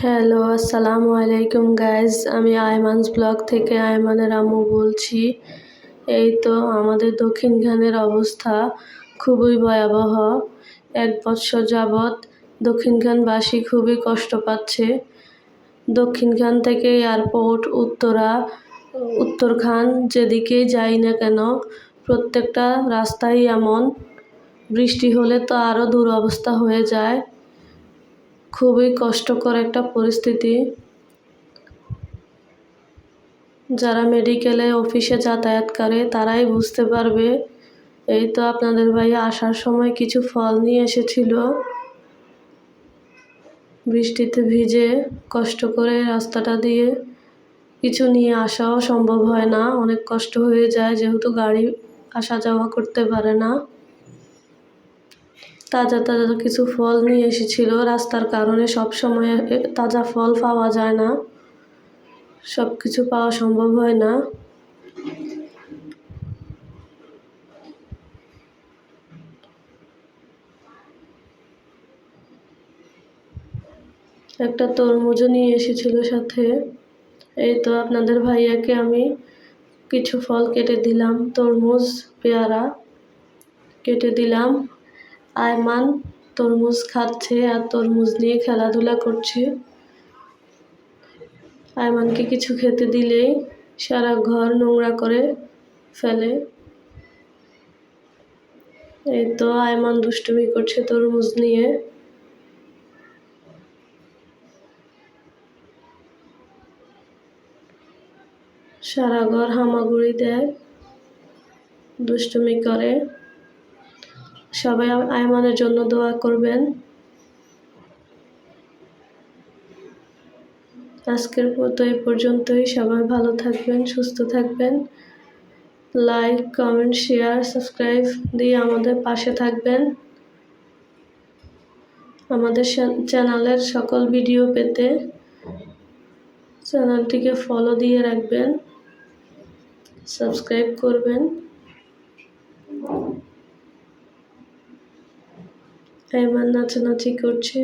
Hello, আসসালামু আলাইকুম guys আমি আয়মানস ব্লগ থেকে আয়মানের আম্মু বলছি। এই তো আমাদের দক্ষিণখানের অবস্থা খুবই ভয়াবহ। এক বৎসর যাবৎ দক্ষিণখানবাসী খুবই কষ্ট পাচ্ছে। দক্ষিণখান থেকে এয়ারপোর্ট, উত্তরা, উত্তরখান যেদিকেই যাই না কেন, প্রত্যেকটা রাস্তাই এমন। বৃষ্টি হলে তো আরও দুরবস্থা হয়ে যায়। খুবই কষ্টকর একটা পরিস্থিতি। যারা মেডিকেলে অফিসে যাতায়াত করে, তারাই বুঝতে পারবে। এই তো আপনাদের ভাই আসার সময় কিছু ফল নিয়ে এসেছিল। বৃষ্টিতে ভিজে কষ্ট করে রাস্তাটা দিয়ে কিছু নিয়ে আসাও সম্ভব হয় না। অনেক কষ্ট হয়ে যায়, যেহেতু গাড়ি আসা যাওয়া করতে পারে না। তাজা তাজা কিছু ফল নিয়ে এসেছিল। রাস্তার কারণে সব সময় তাজা ফল পাওয়া যায় না। সব কিছু পাওয়া সম্ভব হয় না। একটা তরমুজও নিয়ে এসেছিল সাথে। এই তো আপনাদের ভাইয়াকে আমি কিছু ফল কেটে দিলাম। তরমুজ, পেয়ারা কেটে দিলাম। আয়মান তরমুজ খাচ্ছে আর তরমুজ নিয়ে খেলাধুলা করছে। আয়মানকে কিছু খেতে দিলেই সারা ঘর নোংরা করে ফেলে। এই তো আয়মান দুষ্টুমি করছে তরমুজ নিয়ে। সারা ঘর হামাগুড়ি দেয়, দুষ্টুমি করে। সবাই আয়মানের জন্য দোয়া করবেন। আজকের মতো এই পর্যন্তই। সবাই ভালো থাকবেন, সুস্থ থাকবেন। লাইক কমেন্ট শেয়ার সাবস্ক্রাইব দিয়ে আমাদের পাশে থাকবেন। আমাদের চ্যানেলের সকল ভিডিও পেতে চ্যানেলটিকে ফলো দিয়ে রাখবেন। সাবস্ক্রাইব করবেন। এবার নাচানাচি করছে।